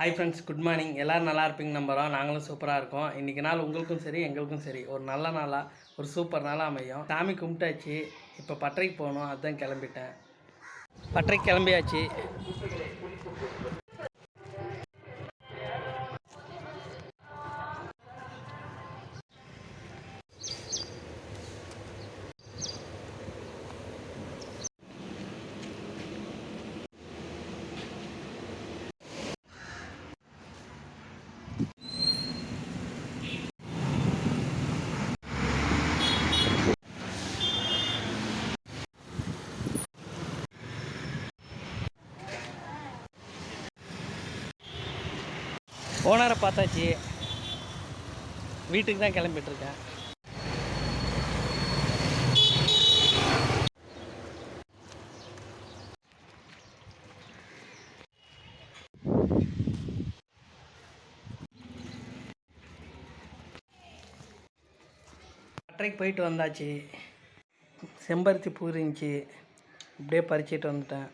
Hi friends good morning எல்லோரும் நல்லா இருப்பீங்க நம்புகிறோம் நாங்களும் சூப்பராக இருக்கோம். இன்றைக்கி நாள் உங்களுக்கும் சரி எங்களுக்கும் சரி. ஒரு நல்ல நாளாக ஒரு சூப்பர் நாளாக அமையும். சாமி கும்பிட்டாச்சு. இப்போ பட்டறைக்கு போகணும். அதுதான் கிளம்பிட்டேன். பட்டறைக்கு கிளம்பியாச்சு. ஓனரை பார்த்தாச்சு. வீட்டுக்கு தான் கிளம்பிட்டு இருக்கேன் போயிட்டு வந்தாச்சு. செம்பருத்தி பூ இருந்துச்சு. அப்படியே பறிச்சிட்டு வந்துட்டேன்.